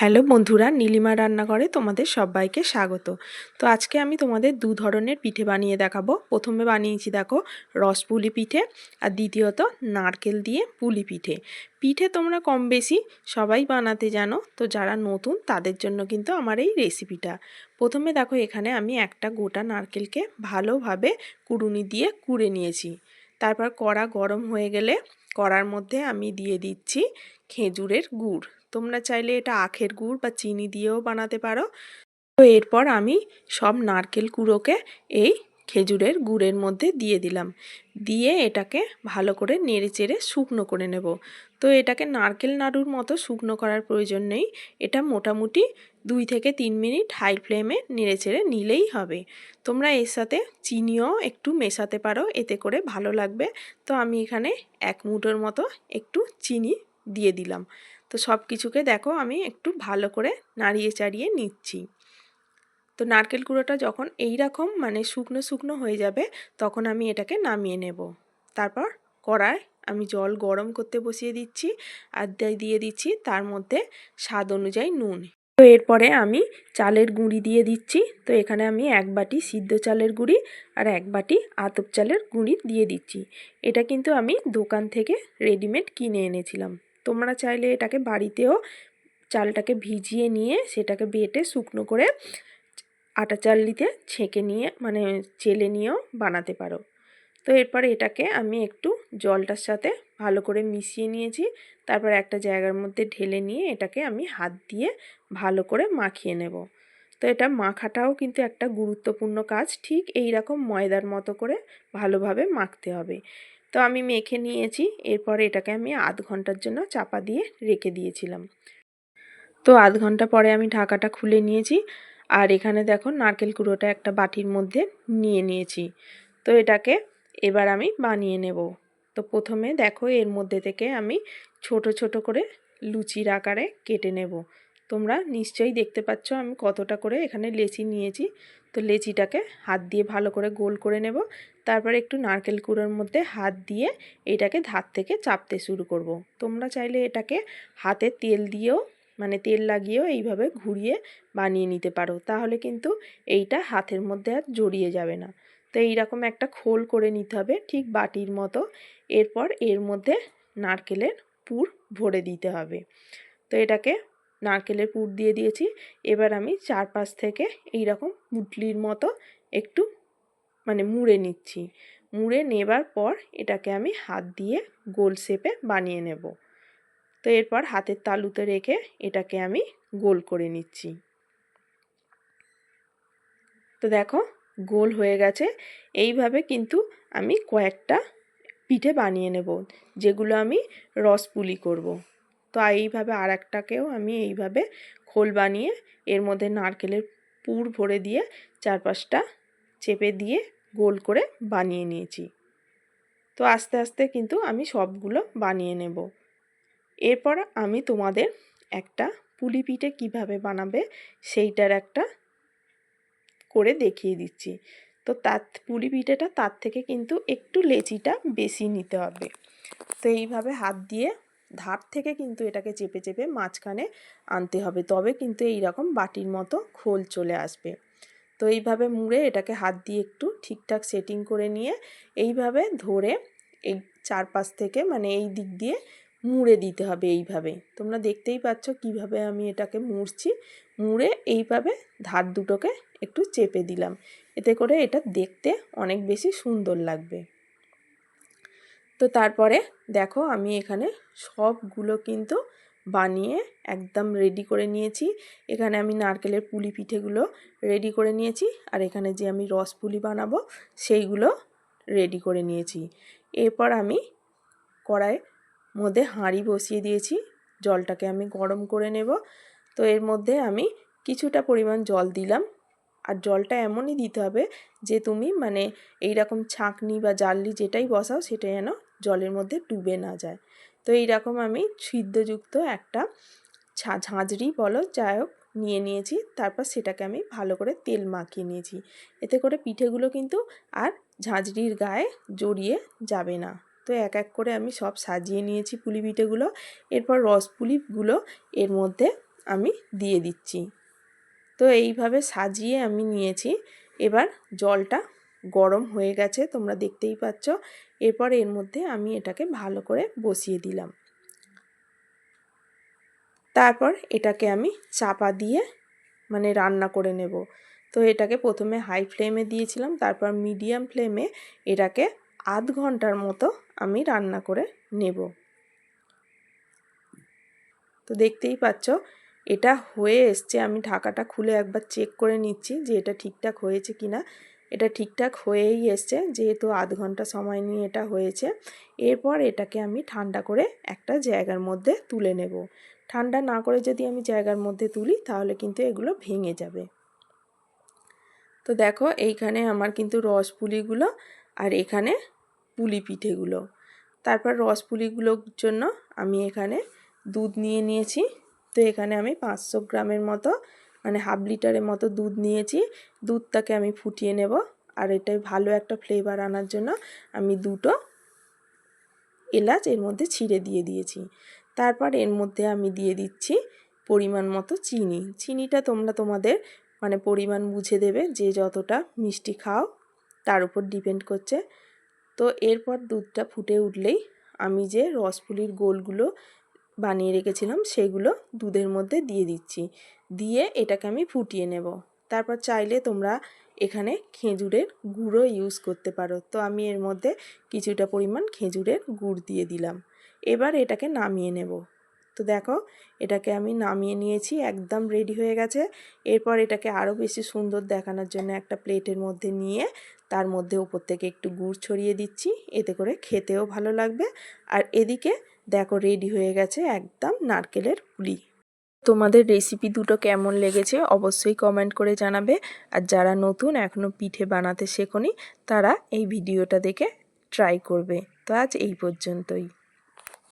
Hello বন্ধুরা, নীলিমা রান্নাঘরে তোমাদের সবাইকে স্বাগত। তো আজকে আমি তোমাদের দু ধরনের পিঠে বানিয়ে দেখাবো। প্রথমে বানিয়েছি দেখো রসপুলি পিঠে আর দ্বিতীয়ত নারকেল দিয়ে পুলি পিঠে। পিঠে তোমরা কম বেশি সবাই বানাতে জানো, তো যারা নতুন তাদের জন্য কিন্তু আমার এই রেসিপিটা। প্রথমে দেখো এখানে আমি একটা গোটা নারকেলকে ভালোভাবে কুড়ুনি দিয়ে কুড়ে নিয়েছি। তারপর কড়া গরম হয়ে গেলে কড়ার মধ্যে আমি দিয়ে দিচ্ছি খেজুরের গুড়। তোমরা চাইলে এটা আখের গুড় বা চিনি দিয়েও বানাতে পারো। তো এরপর আমি সব নারকেল কুড়োকে এই খেজুরের গুড়ের মধ্যে দিয়ে দিলাম। দিয়ে এটাকে ভালো করে নেড়ে চেড়ে শুকনো করে নেব। তো এটাকে নারকেল নাড়ুর মতো শুকনো করার প্রয়োজন নেই। এটা মোটামুটি দুই থেকে তিন মিনিট হাই ফ্লেমে নেড়ে চেড়ে নিলেই হবে। তোমরা এর সাথে চিনিও একটু মেশাতে পারো, এতে করে ভালো লাগবে। তো আমি এখানে এক মুঠোর মতো একটু চিনি দিয়ে দিলাম। তো সব কিছুকে দেখো আমি একটু ভালো করে নাড়িয়ে চাড়িয়ে নিচ্ছি। তো নারকেল কুড়োটা যখন এই রকম মানে শুকনো শুকনো হয়ে যাবে তখন আমি এটাকে নামিয়ে নেব। তারপর কড়ায় আমি জল গরম করতে বসিয়ে দিচ্ছি আর দিয়ে দিচ্ছি তার মধ্যে স্বাদ অনুযায়ী নুন। তো এরপরে আমি চালের গুঁড়ি দিয়ে দিচ্ছি। তো এখানে আমি এক বাটি সিদ্ধ চালের গুঁড়ি আর এক বাটি আতপ চালের গুঁড়ি দিয়ে দিচ্ছি। এটা কিন্তু আমি দোকান থেকে রেডিমেড কিনে এনেছিলাম। তোমরা চাইলে এটাকে বাড়িতেও চালটাকে ভিজিয়ে নিয়ে সেটাকে বেটে শুকনো করে আটা চাললিতে ছেঁকে নিয়ে মানে চেলে নিয়েও বানাতে পারো। তো এরপরে এটাকে আমি একটু জলটার সাথে ভালো করে মিশিয়ে নিয়েছি। তারপর একটা জায়গার মধ্যে ঢেলে নিয়ে এটাকে আমি হাত দিয়ে ভালো করে মাখিয়ে নেব। তো এটা মাখাটাও কিন্তু একটা গুরুত্বপূর্ণ কাজ। ঠিক এই রকম ময়দার মতো করে ভালোভাবে মাখতে হবে। তো আমি মেখে নিয়েছি। এরপরে এটাকে আমি আধ ঘণ্টার জন্য চাপা দিয়ে রেখে দিয়েছিলাম। তো আধ ঘণ্টা পরে আমি ঢাকাটা খুলে নিয়েছি। আর এখানে দেখো নারকেল কুড়োটা একটা বাটির মধ্যে নিয়ে নিয়েছি। তো এটাকে এবার আমি বানিয়ে নেব। তো প্রথমে দেখো এর মধ্যে থেকে আমি ছোট ছোট করে লুচির আকারে কেটে নেব। তোমরা নিশ্চয়ই দেখতে পাচ্ছ আমি কতটা করে এখানে লেচি নিয়েছি। তো লেচিটাকে হাত দিয়ে ভালো করে গোল করে নেব। তারপরে একটু নারকেল কুড়োর মধ্যে হাত দিয়ে এটাকে ধার থেকে চাপতে শুরু করব। তোমরা চাইলে এটাকে হাতে তেল দিয়েও মানে তেল লাগিয়েও এইভাবে ঘুরিয়ে বানিয়ে নিতে পারো। তাহলে কিন্তু এইটা হাতের মধ্যে আর জড়িয়ে যাবে না। তো এইরকম একটা খোল করে নিতে হবে ঠিক বাটির মতো। এরপর এর মধ্যে নারকেলের পুর ভরে দিতে হবে। তো এটাকে নারকেলের পুর দিয়ে দিয়েছি। এবার আমি চারপাশ থেকে এই রকম পুটলির মতো একটু মানে মুড়ে নিচ্ছি। মুড়ে নেবার পর এটাকে আমি হাত দিয়ে গোল শেপে বানিয়ে নেব। তো এরপর হাতের তালুতে রেখে এটাকে আমি গোল করে নিচ্ছি। তো দেখো, গোল হয়ে গেছে। এইভাবে কিন্তু আমি কয়েকটা পিঠে বানিয়ে নেব, যেগুলো আমি রসপুলি করব। তো এইভাবে আর একটাকেও আমি এইভাবে খোল বানিয়ে এর মধ্যে নারকেলের পুর ভরে দিয়ে চারপাশটা চেপে দিয়ে গোল করে বানিয়ে নিয়েছি। তো আস্তে আস্তে কিন্তু আমি সবগুলো বানিয়ে নেব। এরপর আমি তোমাদের একটা পুলি পিঠে কীভাবে বানাবে সেইটার একটা করে দেখিয়ে দিচ্ছি। তো তার পুলি পিঠেটা তার থেকে কিন্তু একটু লেচিটা বেশি নিতে হবে। তো এইভাবে হাত দিয়ে ধার থেকে কিন্তু এটাকে চেপে চেপে মাঝখানে আনতে হবে। তবে কিন্তু এই রকম বাটির মতো খোল চলে আসবে। তো এইভাবে মুড়ে এটাকে হাত দিয়ে একটু ঠিকঠাক সেটিং করে নিয়ে এইভাবে ধরে এই চারপাশ থেকে মানে এই দিক দিয়ে মুড়ে দিতে হবে এইভাবে। তোমরা দেখতেই পাচ্ছ কীভাবে আমি এটাকে মুড়ছি। মুড়ে এইভাবে ধার দুটোকে একটু চেপে দিলাম। এতে করে এটা দেখতে অনেক বেশি সুন্দর লাগবে। তো তারপরে দেখো আমি এখানে সবগুলো কিন্তু বানিয়ে একদম রেডি করে নিয়েছি। এখানে আমি নারকেলের পুলি পিঠেগুলো রেডি করে নিয়েছি। আর এখানে যে আমি রস পুলি বানাবো, সেইগুলো রেডি করে নিয়েছি। এরপর আমি কড়াই মধ্যে হাঁড়ি বসিয়ে দিয়েছি। জলটাকে আমি গরম করে নেব। তো এর মধ্যে আমি কিছুটা পরিমাণ জল দিলাম। আর জলটা এমনই দিতে হবে যে তুমি মানে এই রকম ছাঁকনি বা জালনি যেটাই বসাও, সেটা যেন জলের মধ্যে ডুবে না যায়। তো এই রকম আমি সিদ্ধযুক্ত একটা ঝাঁঝরি বলো, যাই হোক, নিয়ে নিয়েছি। তারপর সেটাকে আমি ভালো করে তেল মাখিয়ে নিয়েছি। এতে করে পিঠেগুলো কিন্তু আর ঝাঁঝরির গায়ে জড়িয়ে যাবে না। তো এক এক করে আমি সব সাজিয়ে নিয়েছি পুলি পিঠেগুলো। এরপর রস পুলিগুলো এর মধ্যে আমি দিয়ে দিচ্ছি। তো এইভাবে সাজিয়ে আমি নিয়েছি। এবার জলটা গরম হয়ে গেছে, তোমরা দেখতেই পাচ্ছ। এরপর এর মধ্যে আমি এটাকে ভালো করে বসিয়ে দিলাম। তারপর এটাকে আমি চাপা দিয়ে মানে রান্না করে নেব। তো এটাকে প্রথমে হাই ফ্লেমে দিয়েছিলাম, তারপর মিডিয়াম ফ্লেমে এটাকে আধ ঘণ্টার মতো আমি রান্না করে নেব। তো দেখতেই পাচ্ছ, এটা হয়ে এসছে। আমি ঢাকাটা খুলে একবার চেক করে নিচ্ছি যে এটা ঠিকঠাক হয়েছে কি না এটা ঠিকঠাক হয়েই এসছে, যেহেতু আধ ঘণ্টা সময় নিয়ে এটা হয়েছে। এরপর এটাকে আমি ঠান্ডা করে একটা জায়গার মধ্যে তুলে নেব। ঠান্ডা না করে যদি আমি জায়গার মধ্যে তুলি, তাহলে কিন্তু এগুলো ভেঙে যাবে। তো দেখো, এইখানে আমার কিন্তু রস পুলিগুলো আর এখানে পুলি পিঠেগুলো। তারপর রস পুলিগুলোর জন্য আমি এখানে দুধ নিয়ে নিয়েছি। তো এখানে আমি পাঁচশো গ্রামের মতো মানে হাফ লিটারের মতো দুধ নিয়েছি। দুধটাকে আমি ফুটিয়ে নেব। আর এটাই ভালো একটা ফ্লেভার আনার জন্য আমি দুটো এলাচ এর মধ্যে ছিঁড়ে দিয়ে দিয়েছি। তারপর এর মধ্যে আমি দিয়ে দিচ্ছি পরিমাণ মতো চিনি। চিনিটা তোমরা তোমাদের মানে পরিমাণ বুঝে দেবে যে যতটা মিষ্টি খাও তার উপর ডিপেন্ড করছে। তো এরপর দুধটা ফুটে উঠলেই আমি যে রসপুলির গোলগুলো বানিয়ে রেখেছিলাম সেগুলো দুধের মধ্যে দিয়ে দিচ্ছি। দিয়ে এটাকে আমি ফুটিয়ে নেব। তারপর চাইলে তোমরা এখানে খেজুরের গুঁড়ো ইউজ করতে পারো। তো আমি এর মধ্যে কিছুটা পরিমাণ খেজুরের গুড় দিয়ে দিলাম। এবার এটাকে নামিয়ে নেব। তো দেখো, এটাকে আমি নামিয়ে নিয়েছি, একদম রেডি হয়ে গেছে। এরপর এটাকে আরও বেশি সুন্দর দেখানোর জন্য একটা প্লেটের মধ্যে নিয়ে তার মধ্যে উপর থেকে একটু গুড় ছড়িয়ে দিচ্ছি। এতে করে খেতেও ভালো লাগবে। আর এদিকে দেখো রেডি হয়ে গেছে একদম নারকেলের পুলি। তোমাদের রেসিপি দুটো কেমন লেগেছে অবশ্যই কমেন্ট করে জানাবে। আর যারা নতুন এখনও পিঠে বানাতে শেখনি, তারা এই ভিডিওটা দেখে ট্রাই করবে। তো আজ এই পর্যন্তই।